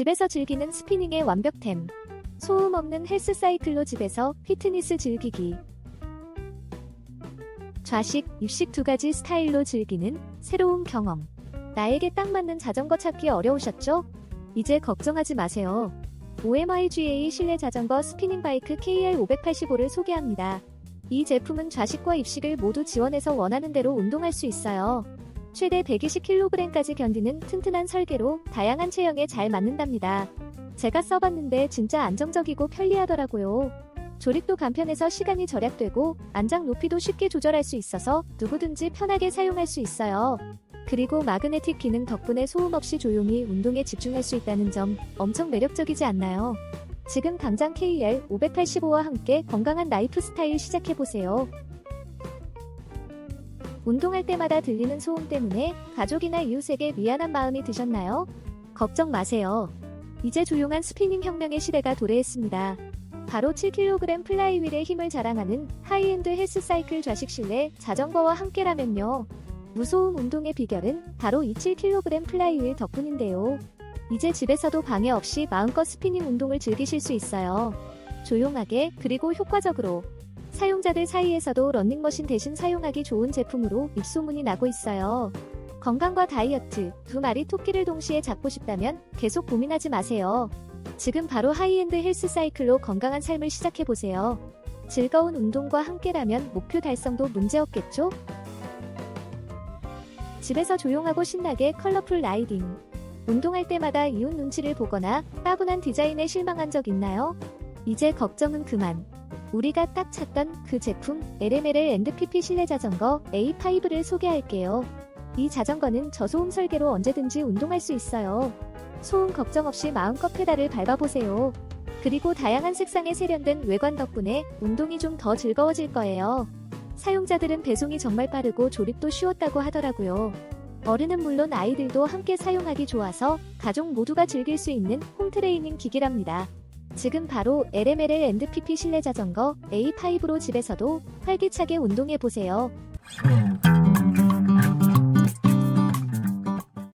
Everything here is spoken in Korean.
집에서 즐기는 스피닝의 완벽템. 소음 없는 헬스 사이클로 집에서 피트니스 즐기기. 좌식, 입식 두 가지 스타일로 즐기는 새로운 경험. 나에게 딱 맞는 자전거 찾기 어려우셨죠? 이제 걱정하지 마세요. OMIGA 실내 자전거 스피닝 바이크 KR585를 소개합니다. 이 제품은 좌식과 입식을 모두 지원해서 원하는 대로 운동할 수 있어요. 최대 120kg까지 견디는 튼튼한 설계로 다양한 체형에 잘 맞는답니다. 제가 써봤는데 진짜 안정적이고 편리하더라고요. 조립도 간편해서 시간이 절약되고 안장 높이도 쉽게 조절할 수 있어서 누구든지 편하게 사용할 수 있어요. 그리고 마그네틱 기능 덕분에 소음 없이 조용히 운동에 집중할 수 있다는 점 엄청 매력적이지 않나요? 지금 당장 KR 585와 함께 건강한 라이프 스타일 시작해보세요. 운동할 때마다 들리는 소음 때문에 가족이나 이웃에게 미안한 마음이 드셨나요? 걱정 마세요. 이제 조용한 스피닝 혁명의 시대가 도래했습니다. 바로 7kg 플라이휠의 힘을 자랑하는 하이엔드 헬스 사이클 좌식 실내 자전거와 함께라면요. 무소음 운동의 비결은 바로 이 7kg 플라이휠 덕분인데요. 이제 집에서도 방해 없이 마음껏 스피닝 운동을 즐기실 수 있어요. 조용하게 그리고 효과적으로 사용자들 사이에서도 런닝머신 대신 사용하기 좋은 제품으로 입소문이 나고 있어요. 건강과 다이어트 두 마리 토끼를 동시에 잡고 싶다면 계속 고민하지 마세요. 지금 바로 하이엔드 헬스 사이클로 건강한 삶을 시작해보세요. 즐거운 운동과 함께라면 목표 달성도 문제없겠죠? 집에서 조용하고 신나게 컬러풀 라이딩. 운동할 때마다 이웃 눈치를 보거나 따분한 디자인에 실망한 적 있나요? 이제 걱정은 그만. 우리가 딱 찾던 그 제품 LML 앤드PP 실내 자전거 A5를 소개할게요. 이 자전거는 저소음 설계로 언제든지 운동할 수 있어요. 소음 걱정 없이 마음껏 페달을 밟아보세요. 그리고 다양한 색상의 세련된 외관 덕분에 운동이 좀 더 즐거워질 거예요. 사용자들은 배송이 정말 빠르고 조립도 쉬웠다고 하더라고요. 어른은 물론 아이들도 함께 사용하기 좋아서 가족 모두가 즐길 수 있는 홈트레이닝 기기랍니다. 지금 바로 LML 앤드PP 실내 자전거 A5로 집에서도 활기차게 운동해 보세요. 음.